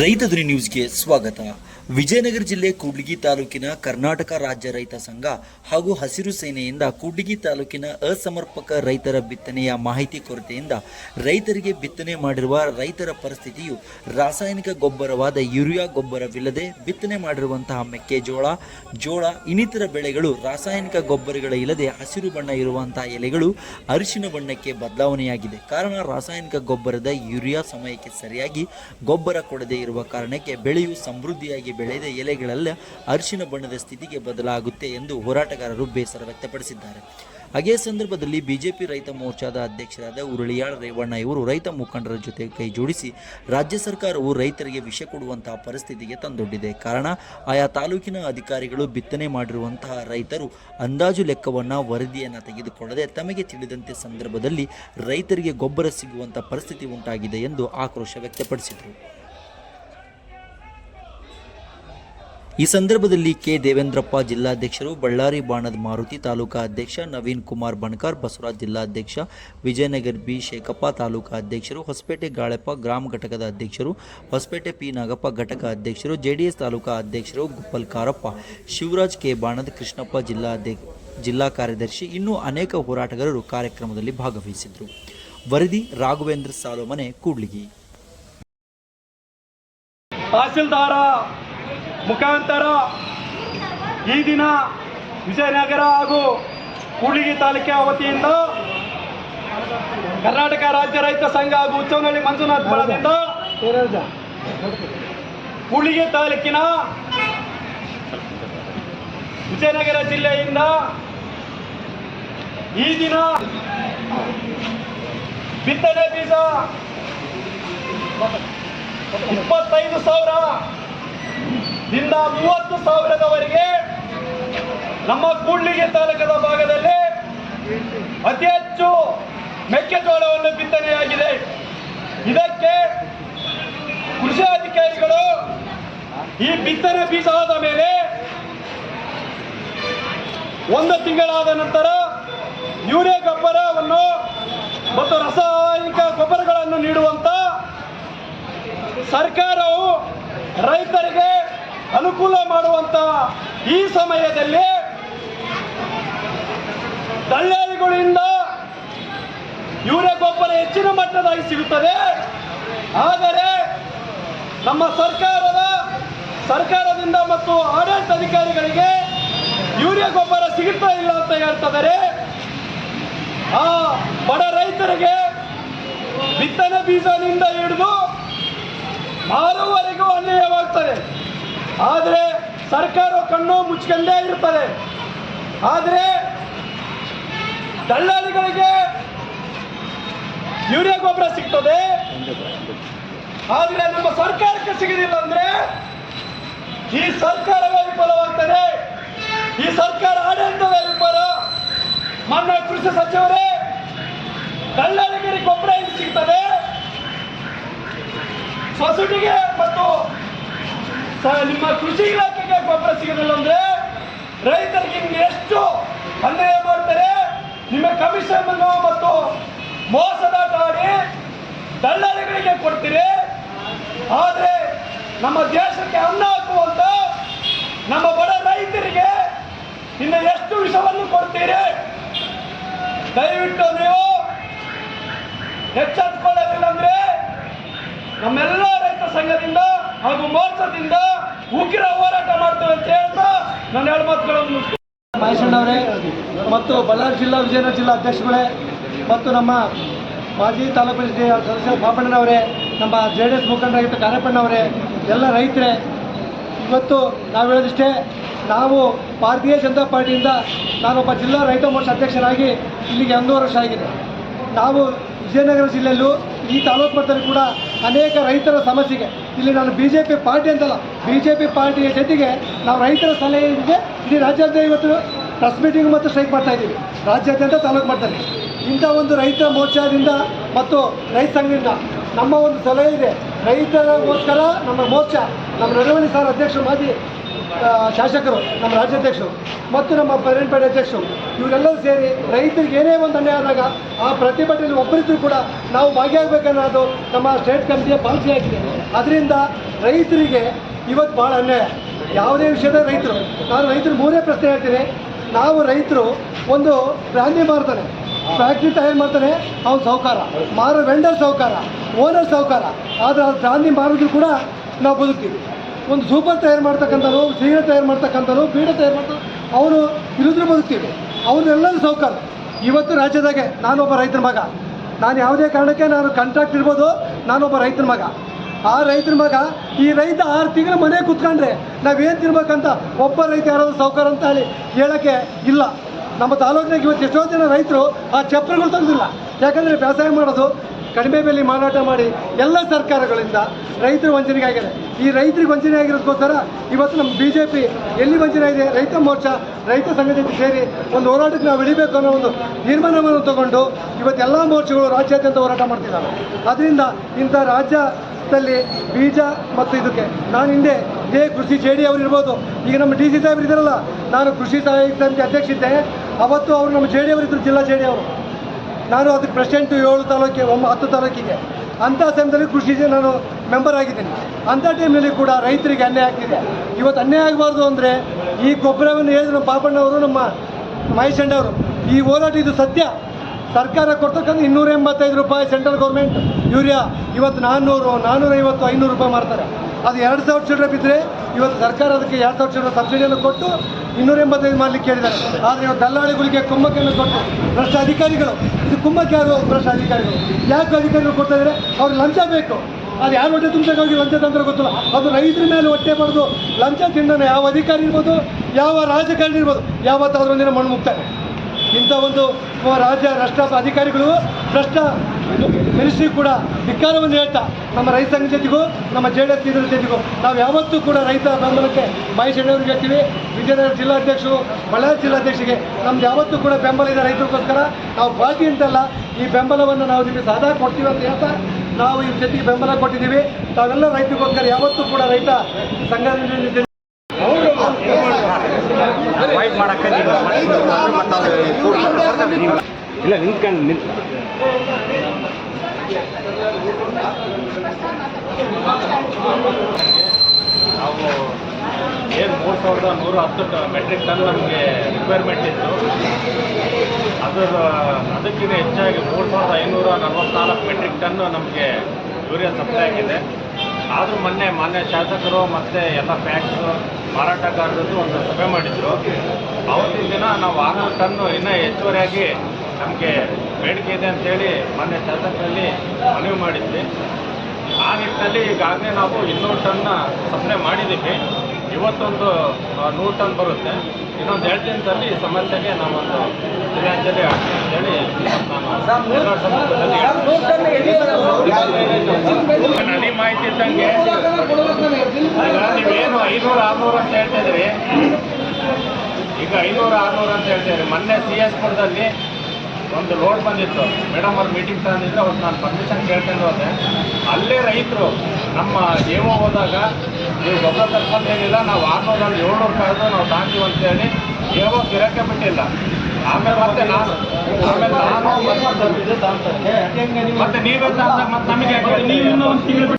ರೈತ ಧ್ವನಿ ನ್ಯೂಸ್ಗೆ ಸ್ವಾಗತ. ವಿಜಯನಗರ ಜಿಲ್ಲೆ ಕೂಡ್ಲಿಗಿ ತಾಲೂಕಿನ ಕರ್ನಾಟಕ ರಾಜ್ಯ ರೈತ ಸಂಘ ಹಾಗೂ ಹಸಿರು ಸೇನೆಯಿಂದ ಕೂಡ್ಲಿಗಿ ತಾಲೂಕಿನ ಅಸಮರ್ಪಕ ರೈತರ ಬಿತ್ತನೆಯ ಮಾಹಿತಿ ಕೊರತೆಯಿಂದ ರೈತರಿಗೆ ಬಿತ್ತನೆ ಮಾಡಿರುವ ರೈತರ ಪರಿಸ್ಥಿತಿಯು ರಾಸಾಯನಿಕ ಗೊಬ್ಬರವಾದ ಯೂರಿಯಾ ಗೊಬ್ಬರವಿಲ್ಲದೆ ಬಿತ್ತನೆ ಮಾಡಿರುವಂತಹ ಮೆಕ್ಕೆಜೋಳ, ಜೋಳ, ಇನ್ನಿತರ ಬೆಳೆಗಳು ರಾಸಾಯನಿಕ ಗೊಬ್ಬರಗಳ ಇಲ್ಲದೆ ಹಸಿರು ಬಣ್ಣ ಇರುವಂತಹ ಎಲೆಗಳು ಅರಿಶಿನ ಬಣ್ಣಕ್ಕೆ ಬದಲಾವಣೆಯಾಗಿದೆ. ಕಾರಣ ರಾಸಾಯನಿಕ ಗೊಬ್ಬರದ ಯೂರಿಯಾ ಸಮಯಕ್ಕೆ ಸರಿಯಾಗಿ ಗೊಬ್ಬರ ಕೊಡದೇ ಇರುವ ಕಾರಣಕ್ಕೆ ಬೆಳೆಯು ಸಮೃದ್ಧಿಯಾಗಿ ಬೆಳೆದ ಎಲೆಗಳೆಲ್ಲ ಅರಿಶಿನ ಬಣ್ಣದ ಸ್ಥಿತಿಗೆ ಬದಲಾಗುತ್ತೆ ಎಂದು ಹೋರಾಟಗಾರರು ಬೇಸರ ವ್ಯಕ್ತಪಡಿಸಿದ್ದಾರೆ. ಹಾಗೇ ಸಂದರ್ಭದಲ್ಲಿ ಬಿಜೆಪಿ ರೈತ ಮೋರ್ಚಾದ ಅಧ್ಯಕ್ಷರಾದ ಉರುಳಿಯಾಳ್ ರೇವಣ್ಣ ಇವರು ರೈತ ಮುಖಂಡರ ಜೊತೆ ಕೈ ಜೋಡಿಸಿ ರಾಜ್ಯ ಸರ್ಕಾರವು ರೈತರಿಗೆ ವಿಷ ಕೊಡುವಂತಹ ಪರಿಸ್ಥಿತಿಗೆ ತಂದೊಡ್ಡಿದೆ. ಕಾರಣ, ಆಯಾ ತಾಲೂಕಿನ ಅಧಿಕಾರಿಗಳು ಬಿತ್ತನೆ ಮಾಡಿರುವಂತಹ ರೈತರು ಅಂದಾಜು ಲೆಕ್ಕವನ್ನು ವರದಿಯನ್ನು ತೆಗೆದುಕೊಳ್ಳದೆ ತಮಗೆ ತಿಳಿದಂತೆ ಸಂದರ್ಭದಲ್ಲಿ ರೈತರಿಗೆ ಗೊಬ್ಬರ ಸಿಗುವಂತ ಪರಿಸ್ಥಿತಿ ಉಂಟಾಗಿದೆ ಎಂದು ಆಕ್ರೋಶ ವ್ಯಕ್ತಪಡಿಸಿದರು. ಈ ಸಂದರ್ಭದಲ್ಲಿ ಕೆ. ದೇವೇಂದ್ರಪ್ಪ ಜಿಲ್ಲಾಧ್ಯಕ್ಷರು ಬಳ್ಳಾರಿ ಬಾಣದ ಮಾರುತಿ ತಾಲೂಕಾ ಅಧ್ಯಕ್ಷ ನವೀನ್ ಕುಮಾರ್ ಬಣಕಾರ್, ಬಸವರಾಜ್ ಜಿಲ್ಲಾಧ್ಯಕ್ಷ ವಿಜಯನಗರ್ ಬಿ. ಶೇಖಪ್ಪ ತಾಲೂಕಾ ಅಧ್ಯಕ್ಷರು, ಹೊಸಪೇಟೆ ಗಾಳೆಪ್ಪ ಗ್ರಾಮ ಘಟಕದ ಅಧ್ಯಕ್ಷರು, ಹೊಸಪೇಟೆ ಪಿ. ನಾಗಪ್ಪ ಘಟಕ ಅಧ್ಯಕ್ಷರು, ಜೆಡಿಎಸ್ ತಾಲೂಕಾ ಅಧ್ಯಕ್ಷರು ಗುಪ್ಪಲ್ ಕಾರಪ್ಪ, ಶಿವರಾಜ್ ಕೆ. ಬಾಣದ ಕೃಷ್ಣಪ್ಪ ಜಿಲ್ಲಾ ಜಿಲ್ಲಾ ಕಾರ್ಯದರ್ಶಿ ಇನ್ನೂ ಅನೇಕ ಹೋರಾಟಗಾರರು ಕಾರ್ಯಕ್ರಮದಲ್ಲಿ ಭಾಗವಹಿಸಿದರು. ವರದಿ ರಾಘವೇಂದ್ರ ಸಾಲೋಮನೆ, ಕೂಡ್ಲಿಗಿ. ತಹಸೀಲ್ದಾರ ಮುಖಾಂತರ ಈ ದಿನ ವಿಜಯನಗರ ಹಾಗೂ ಕೂಡ್ಲಿಗಿ ತಾಲೂಕಿನ ವತಿಯಿಂದ ಕರ್ನಾಟಕ ರಾಜ್ಯ ರೈತ ಸಂಘ ಹಾಗೂ ಉಚ್ಚವನಹಳ್ಳಿ ಮಂಜುನಾಥ್ ಬಳದಿಂದ ಕೂಡ್ಲಿಗಿ ತಾಲೂಕಿನ ವಿಜಯನಗರ ಜಿಲ್ಲೆಯಿಂದ ಈ ದಿನ ಬಿತ್ತನೆ ಬೀಜ ಇಪ್ಪತ್ತೈದು ಸಾವಿರ ದಿಂದ ಮೂವತ್ತು ಸಾವಿರದವರೆಗೆ ನಮ್ಮ ಕೂಡ್ಲಿಗೆ ತಾಲೂಕದ ಭಾಗದಲ್ಲಿ ಅತಿ ಹೆಚ್ಚು ಮೆಕ್ಕೆಜೋಳವನ್ನು ಬಿತ್ತನೆಯಾಗಿದೆ. ಇದಕ್ಕೆ ಕೃಷಿ ಅಧಿಕಾರಿಗಳು ಈ ಬಿತ್ತನೆ ಬೀಜ ಆದ ಮೇಲೆ ಒಂದು ತಿಂಗಳಾದ ನಂತರ ಯೂರಿಯಾ ಗೊಬ್ಬರವನ್ನು ಮತ್ತು ರಾಸಾಯನಿಕ ಗೊಬ್ಬರಗಳನ್ನು ನೀಡುವಂತ ಸರ್ಕಾರವು ರೈತರಿಗೆ ಅನುಕೂಲ ಮಾಡುವಂತ ಈ ಸಮಯದಲ್ಲಿ ದಲ್ಲಾಳಿಗಳಿಂದ ಯೂರಿಯಾ ಗೊಬ್ಬರ ಹೆಚ್ಚಿನ ಮಟ್ಟದಾಗಿ ಸಿಗುತ್ತದೆ. ಆದರೆ ನಮ್ಮ ಸರ್ಕಾರದ, ಸರ್ಕಾರದಿಂದ ಮತ್ತು ಆಡಳಿತ ಅಧಿಕಾರಿಗಳಿಗೆ ಯೂರಿಯಾ ಗೊಬ್ಬರ ಸಿಗುತ್ತಾ ಇಲ್ಲ ಅಂತ ಹೇಳ್ತಿದ್ದಾರೆ ಆ ಬಡ ರೈತರಿಗೆ ಬಿತ್ತನೆ ಬೀಜದಿಂದ ಹಿಡಿದು ಮಾರುವರೆಗೂ ಅನ್ಯಾಯವಾಗ್ತದೆ. ಆದರೆ ಸರ್ಕಾರ ಕಣ್ಣು ಮುಚ್ಕೊಂಡೇ ಇರ್ತದೆ. ಆದರೆ ದಳ್ಳಾಳಿಗಳಿಗೆ ಯೂರಿಯಾ ಗೊಬ್ಬರ ಸಿಗ್ತದೆ. ಆದರೆ ನಮ್ಮ ಸರ್ಕಾರಕ್ಕೆ ಸಿಗಲಿಲ್ಲ ಅಂದ್ರೆ ಈ ಸರ್ಕಾರವೇ ವಿಫಲವಾಗ್ತದೆ. ಈ ಸರ್ಕಾರ ಆಡಳಿತವೇ ವಿಫಲ. ಮಾನ್ಯ ಕೃಷಿ ಸಚಿವರೇ, ದಲ್ಲಾಳಿಗಳಿಗೆ ಗೊಬ್ಬರ ಸಿಗ್ತದೆ? ಸೊಸೈಟಿಗೆ ಮತ್ತು ನಿಮ್ಮ ಕೃಷಿ ಇಲಾಖೆಗೆ ಗೊಬ್ಬರ ಸಿಗೋದಿಲ್ಲ ಅಂದ್ರೆ ರೈತರಿಗೆ ನಿಮ್ಗೆ ಎಷ್ಟು ಅನ್ಯಾಯ ಮಾಡ್ತಾರೆ? ನಿಮ್ಮ ಕಮಿಷನ್ ಅನ್ನು ಮತ್ತು ಮೋಸದ ಆಡಿ ದಳ್ಳಾಳಿಗಳಿಗೆ ಕೊಡ್ತೀರಿ. ಆದರೆ ನಮ್ಮ ದೇಶಕ್ಕೆ ಅನ್ನ ಹಾಕುವಂತ ನಮ್ಮ ಬಡ ರೈತರಿಗೆ ಇನ್ನು ಎಷ್ಟು ವಿಷವನ್ನು ಕೊಡ್ತೀರಿ? ದಯವಿಟ್ಟು ನೀವು ಎಚ್ಚೆತ್ತುಕೊಳ್ಳಲಿಲ್ಲ ಅಂದ್ರೆ ನಮ್ಮೆಲ್ಲ ರೈತ ಸಂಘದಿಂದ ಹಾಗೂ ಮೋರ್ಚದಿಂದ ಉಗ್ರ ಹೋರಾಟ ಮಾಡ್ತೇವೆ ಅಂತ ಹೇಳ್ತಾ ನನ್ನ ಎರಡು ಮಾತುಗಳನ್ನು. ಮಹೇಶಣ್ಣವರೇ ಮತ್ತು ಬಳ್ಳಾರಿ ಜಿಲ್ಲಾ ವಿಜಯನಗರ ಜಿಲ್ಲಾ ಅಧ್ಯಕ್ಷಗಳೇ ಮತ್ತು ನಮ್ಮ ಮಾಜಿ ತಾಲೂಕು ಸದಸ್ಯ ಪಾಪಣ್ಣನವರೇ ನಮ್ಮ ಜೆ ಡಿ ಎಸ್ ಮುಖಂಡರಾಗಿದ್ದ ಕಾರ್ಯಪ್ಪಣ್ಣವರೇ ಎಲ್ಲ ರೈತರೇ, ಇವತ್ತು ನಾವು ಹೇಳೋದಿಷ್ಟೇ, ನಾವು ಭಾರತೀಯ ಜನತಾ ಪಾರ್ಟಿಯಿಂದ ನಾನೊಬ್ಬ ಜಿಲ್ಲಾ ರೈತ ಮೋರ್ಚಾ ಅಧ್ಯಕ್ಷರಾಗಿ ಇಲ್ಲಿಗೆ ಒಂದೂವರೆ ವರ್ಷ ಆಗಿದೆ ನಾವು ವಿಜಯನಗರ ಜಿಲ್ಲೆಯಲ್ಲೂ ಈ ತಾಲೂಕು ಮಟ್ಟದಲ್ಲಿ ಕೂಡ ಅನೇಕ ರೈತರ ಸಮಸ್ಯೆಗೆ. ಇಲ್ಲಿ ನಾನು ಬಿ ಜೆ ಪಿ ಪಾರ್ಟಿ ಅಂತಲ್ಲ ಬಿ ಜೆ ಪಿ ಪಾರ್ಟಿಯ ಜೊತೆಗೆ ನಾವು ರೈತರ ಸಲಹೆಗೆ ಇಡೀ ರಾಜ್ಯಾದ್ಯಂತ ಇವತ್ತು ಪ್ರೆಸ್ ಮೀಟಿಂಗ್ ಮತ್ತು ಸ್ಟ್ರೈಕ್ ಮಾಡ್ತಾ ಇದ್ದೀವಿ. ರಾಜ್ಯಾದ್ಯಂತ ತಾಲೂಕು ಮಟ್ಟದಲ್ಲಿ. ಇಂಥ ಒಂದು ರೈತ ಮೋರ್ಚಾದಿಂದ ಮತ್ತು ರೈತ ಸಂಘದಿಂದ ನಮ್ಮ ಒಂದು ಸಲಹೆ ಇದೆ. ರೈತರಗೋಸ್ಕರ ನಮ್ಮ ಮೋರ್ಚಾ, ನಮ್ಮ ನಡವಳಿ ಸರ್ ಅಧ್ಯಕ್ಷರು ಮಾಜಿ ಶಾಸಕರು, ನಮ್ಮ ರಾಜ್ಯಾಧ್ಯಕ್ಷರು ಮತ್ತು ನಮ್ಮ ಪೇರೆಂಟ್ಪೇಟೆ ಅಧ್ಯಕ್ಷರು, ಇವರೆಲ್ಲರೂ ಸೇರಿ ರೈತರಿಗೆ ಏನೇ ಒಂದು ಅನ್ಯಾಯ ಆದಾಗ ಆ ಪ್ರತಿಭಟನೆಯಲ್ಲಿ ಒಬ್ಬರಿದ್ದರೂ ಕೂಡ ನಾವು ಭಾಗಿಯಾಗಬೇಕನ್ನೋದು ನಮ್ಮ ಸ್ಟೇಟ್ ಕಮಿಟಿಯ ಪಾಲಿಸಿ ಆಗಿದೆ. ಅದರಿಂದ ರೈತರಿಗೆ ಇವತ್ತು ಭಾಳ ಅನ್ಯಾಯ. ಯಾವುದೇ ವಿಷಯದ ರೈತರು, ನಾನು ರೈತರು ಮೂರೇ ಪ್ರಶ್ನೆ ಹೇಳ್ತೀನಿ. ನಾವು ರೈತರು ಒಂದು ಬ್ರಾಂಡಿ ಮಾರ್ತಾನೆ. ಫ್ಯಾಕ್ಟ್ರಿ ತಯಾರು ಮಾಡ್ತಾನೆ, ಅವ್ನು ಸಾಹುಕಾರ ಮಾರೋ ವೆಂಡರ್ ಸಾಹುಕಾರ ಓನರ್ ಸಾಹುಕಾರ ಆದರೆ ಬ್ರಾಂಡಿ ಮಾರಿದ್ರು ಕೂಡ ನಾವು ಬದುಕ್ತೀವಿ. ಒಂದು ಸೂಪರ್ ತಯಾರು ಮಾಡ್ತಕ್ಕಂಥವ್ರು ಸೀರೆ ತಯಾರು ಮಾಡ್ತಕ್ಕಂಥವ್ರು ಬೀಡ ತಯಾರು ಮಾಡ್ತಾರೆ ಅವರು ಇರೋದ್ರ ಬದುಕ್ತೀವಿ. ಅವ್ರನ್ನೆಲ್ಲರೂ ಸಾಹುಕಾರ ಇವತ್ತು ರಾಜ್ಯದಾಗೆ ನಾನೊಬ್ಬ ರೈತನ ಮಗ. ನಾನು ಯಾವುದೇ ಕಾರಣಕ್ಕೆ ನಾನು ಕಾಂಟ್ರಾಕ್ಟ್ ಇರ್ಬೋದು, ನಾನೊಬ್ಬ ರೈತನ ಮಗ. ಆ ರೈತನ ಮಗ ಈ ರೈತ ಆರು ತಿಂಗಳು ಮನೆ ಕುತ್ಕೊಂಡ್ರೆ ನಾವೇನು ತಿನ್ಬೇಕಂತ ಒಬ್ಬ ರೈತ ಯಾರಾದರೂ ಸಾಹುಕಾರ ಅಂತ ಹೇಳಿ ಹೇಳೋಕ್ಕೆ ಇಲ್ಲ. ನಮ್ಮ ತಾಲೂಕಿನಾಗ ಇವತ್ತು ಎಷ್ಟೋ ಜನ ರೈತರು ಆ ಚಪ್ಪರಗಳು ತಂದಿಲ್ಲ. ಯಾಕಂದರೆ ಬೇಸಾಯ ಮಾಡೋದು ಕಡಿಮೆ ಬೆಲೆ ಮಾರಾಟ ಮಾಡಿ ಎಲ್ಲ ಸರ್ಕಾರಗಳಿಂದ ರೈತರು ವಂಚನೆಗೆ ಆಗಿದೆ ಈ ರೈತರಿಗೆ ವಂಚನೆ ಆಗಿರೋದಕ್ಕೋಸ್ಕರ ಇವತ್ತು ನಮ್ಮ ಬಿ ಜೆ ಪಿ ಎಲ್ಲಿ ವಂಚನೆ ಇದೆ ರೈತ ಮೋರ್ಚಾ, ರೈತ ಸಂಘಟನೆ ಸೇರಿ ಒಂದು ಹೋರಾಟಕ್ಕೆ ನಾವು ಇಳಿಬೇಕು ಅನ್ನೋ ಒಂದು ನಿರ್ಮಾಣವನ್ನು ತಗೊಂಡು ಇವತ್ತು ಎಲ್ಲ ಮೋರ್ಚಾಗಳು ರಾಜ್ಯಾದ್ಯಂತ ಹೋರಾಟ ಮಾಡ್ತಿದ್ದಾರೆ. ಅದರಿಂದ ಇಂಥ ರಾಜ್ಯದಲ್ಲಿ ಬೀಜ ಮತ್ತು ಇದಕ್ಕೆ ನಾನು ಹಿಂದೆ ಇದೇ ಕೃಷಿ ಜೆ ಡಿ ಅವರು ಇರ್ಬೋದು. ಈಗ ನಮ್ಮ ಡಿ ಸಿ ಸಾಹೇಬ್ರು ಇದ್ದಾರಲ್ಲ, ನಾನು ಕೃಷಿ ಸಹಾಯಕ ಸಮಿತಿ ಅಧ್ಯಕ್ಷ ಇದ್ದೆ. ಅವತ್ತು ಅವರು ನಮ್ಮ ಜೆ ಡಿ ಅವರಿದ್ದರು ಜಿಲ್ಲಾ ಜೆ ಡಿ ಅವರು. ನಾನು ಅದಕ್ಕೆ ಪ್ರೆಸಿಡೆಂಟು ಏಳು ತಾಲೂಕಿಗೆ, ಒಮ್ಮ ಹತ್ತು ತಾಲೂಕಿಗೆ. ಅಂಥ ಸಮಯದಲ್ಲಿ ಕೃಷಿಗೆ ನಾನು ಮೆಂಬರ್ ಆಗಿದ್ದೀನಿ. ಅಂಥ ಟೈಮ್ನಲ್ಲಿ ಕೂಡ ರೈತರಿಗೆ ಅನ್ಯಾಯ ಆಗ್ತಿದೆ. ಇವತ್ತು ಅನ್ಯಾಯ ಆಗಬಾರ್ದು ಅಂದರೆ ಈ ಗೊಬ್ಬರವನ್ನು ಹೇಳಿದ ನಮ್ಮ ಪಾಪಣ್ಣವರು ನಮ್ಮ ಮಹೇಶ್ ಅವರು, ಈ ಹೋರಾಟ ಇದು ಸತ್ಯ. ಸರ್ಕಾರ ಕೊಡ್ತಕ್ಕಂಥ ಇನ್ನೂರ ಎಂಬತ್ತೈದು ರೂಪಾಯಿ ಸೆಂಟ್ರಲ್ ಗೌರ್ಮೆಂಟ್ ಯೂರಿಯಾ ಇವತ್ತು ನಾನ್ನೂರು ನಾನ್ನೂರೈವತ್ತು ಐನೂರು ರೂಪಾಯಿ ಮಾಡ್ತಾರೆ ಅದು ಎರಡು ಸಾವಿರ ಚಿಲ್ಲರೆ ಬಿದ್ದರೆ ಇವತ್ತು ಸರ್ಕಾರ ಅದಕ್ಕೆ ಎರಡು ಸಾವಿರ ಚಿಲ್ಲರೆ ಸಬ್ಸಿಡಿಯನ್ನು ಕೊಟ್ಟು ಇನ್ನೂರ ಎಂಬತ್ತೈದು ಮಾಡಲಿಕ್ಕೆ ಹೇಳಿದ್ದಾರೆ ಆದರೆ ಇವತ್ತು ದಲ್ಲಾಳಿಗಳಿಗೆ ಕುಮ್ಮಕ್ಕೆಯನ್ನು ಕೊಟ್ಟು ಭ್ರಷ್ಟ ಅಧಿಕಾರಿಗಳು ಕುಮ್ಮಕ್ಕೆ ಯಾರು ಭ್ರಷ್ಟ ಅಧಿಕಾರಿಗಳು. ಯಾಕೆ ಅಧಿಕಾರಿಗಳು ಕೊಡ್ತಾ ಇದ್ದಾರೆ ಅವ್ರಿಗೆ ಲಂಚ ಬೇಕು. ಅದು ಯಾರು ಹೊಟ್ಟೆ ತುಂಬಿಸೋಕ್ಕಾಗಿ ಲಂಚ ತಂದ್ರೆ ಗೊತ್ತಿಲ್ಲ. ಅದು ರೈತರ ಮೇಲೆ ಹೊಟ್ಟೆ ಪಡೆದು ಲಂಚ ತಿಂದಾನೆ ಯಾವ ಅಧಿಕಾರಿ ಇರ್ಬೋದು, ಯಾವ ರಾಜಕಾರಣಿ ಇರ್ಬೋದು, ಯಾವತ್ತಾದ್ರೂ ಒಂದಿನ ಮಣ್ಣು ಮುಗ್ತಾರೆ. ಇಂಥ ಒಂದು ರಾಜ್ಯ ರಾಷ್ಟ್ರ ಅಧಿಕಾರಿಗಳು ಭ್ರಷ್ಟ ಮಿನಿಸ್ಟ್ರಿ ಕೂಡ ಧಿಕ್ಕಾರವನ್ನು ಹೇಳ್ತಾ ನಮ್ಮ ರೈತ ಸಂಘ ಜೊತೆಗೂ ನಮ್ಮ ಜೆ ಡಿ ಎಸ್ ಇದರ ಜೊತೆಗೂ ನಾವು ಯಾವತ್ತೂ ಕೂಡ ರೈತ ಬೆಂಬಲಕ್ಕೆ ಮಹೇಶ್ ಅವ್ರಿಗೆ ಹೇಳ್ತೀವಿ. ವಿಜಯನಗರ ಜಿಲ್ಲಾಧ್ಯಕ್ಷರು ಬಳ್ಳಾರಿ ಜಿಲ್ಲಾಧ್ಯಕ್ಷರಿಗೆ ನಮ್ದು ಯಾವತ್ತೂ ಕೂಡ ಬೆಂಬಲ ಇದೆ ರೈತರಿಗೋಸ್ಕರ. ನಾವು ಬಾಕಿ ಅಂತಲ್ಲ ಈ ಬೆಂಬಲವನ್ನು ನಾವು ನಿಮಗೆ ಸದಾ ಕೊಡ್ತೀವಿ ಅಂತ ಹೇಳ್ತಾ ನಾವು ಈ ಜೊತೆಗೆ ಬೆಂಬಲ ಕೊಟ್ಟಿದ್ದೀವಿ. ತಾವೆಲ್ಲ ರೈತರಿಗೋಸ್ಕರ ಯಾವತ್ತೂ ಕೂಡ ರೈತ ಸಂಘಟನೆ ಜೊತೆ ಇಲ್ಲ ನಿಂತ್ಕೊಂಡು ನಿಂತ್ ನಾವು ಏನು ಮೂರು ಸಾವಿರದ ನೂರ ಹತ್ತು ಮೆಟ್ರಿಕ್ ಟನ್ ನಮಗೆ ರಿಕ್ವೈರ್ಮೆಂಟ್ ಇತ್ತು. ಅದರ ಅದಕ್ಕಿಂತ ಹೆಚ್ಚಾಗಿ ಮೂರು ಸಾವಿರದ ಐನೂರ ನಲವತ್ನಾಲ್ಕು ಮೆಟ್ರಿಕ್ ಟನ್ ನಮಗೆ ಯೂರಿಯಾ ಸಪ್ಲೈ ಆಗಿದೆ. ಆದರೂ ಮೊನ್ನೆ ಮಾನ್ಯ ಶಾಸಕರು ಮತ್ತು ಎಲ್ಲ ಫ್ಯಾಕ್ಟ್ಸು ಮಾರಾಟಗಾರರದ್ದು ಒಂದು ಸಭೆ ಮಾಡಿದ್ರು. ಅವತ್ತಿನ ದಿನ ನಾವು ಆರು ಟನ್ನು ಇನ್ನೂ ಹೆಚ್ಚುವರಿಯಾಗಿ ನಮಗೆ ಬೇಡಿಕೆ ಇದೆ ಅಂತೇಳಿ ಮೊನ್ನೆ ಶಾಸಕರಲ್ಲಿ ಮನವಿ ಮಾಡಿದ್ವಿ. ಆ ನಿಟ್ಟಿನಲ್ಲಿ ಈಗಾಗಲೇ ನಾವು ಇನ್ನೂರು ಟನ್ನ ಸಪ್ಲೈ ಮಾಡಿದ್ದೀವಿ. ಇವತ್ತೊಂದು ನೂರು ಟನ್ ಬರುತ್ತೆ. ಇನ್ನೊಂದು ಎರಡು ದಿನದಲ್ಲಿ ಈ ಸಮಸ್ಯೆಗೆ ನಾವೊಂದು ಕ್ರಿಯಾಂಜಲಿ ಅಂತೇಳಿ ನಾನು ಮಾಹಿತಿ ಇದ್ದಂಗೆ ನೀವೇನು ಐನೂರು ಆರುನೂರು ಅಂತ ಹೇಳ್ತಾ ಇದ್ರಿ ಈಗ ಐನೂರು ಆರುನೂರು ಅಂತ ಹೇಳ್ತಿದ್ರಿ ಮೊನ್ನೆ ಸಿ ಎಸ್ ಪುರದಲ್ಲಿ ಒಂದು ಲೋಡ್ ಬಂದಿತ್ತು. ಮೇಡಮ್ ಅವ್ರ ಮೀಟಿಂಗ್ ತಗೊಂಡಿದ್ರೆ ಅವತ್ತು ನಾನು ಪರ್ಮಿಷನ್ ಕೇಳ್ಕೊಂಡು ಹೋದೆ ಅಲ್ಲೇ ರೈತರು, ನಮ್ಮ ದೇವ ಹೋದಾಗ ನೀವು ಗೊಬ್ಬರ ಏನಿಲ್ಲ, ನಾವು ಆರುನೂರಲ್ಲಿ ಏಳ್ನೂರು ಕಳೆದು ನಾವು ತಾಂತೀವಿ ಅಂತೇಳಿ ದೇವ ಗಿರಕ್ಕೆ ಬಿಟ್ಟಿಲ್ಲ. ಆಮೇಲೆ ಮತ್ತೆ ನಾನು, ಆಮೇಲೆ ನಾನು ಮತ್ತೆ- ನೀವೇ ಮತ್ತೆ ನಮಗೆ?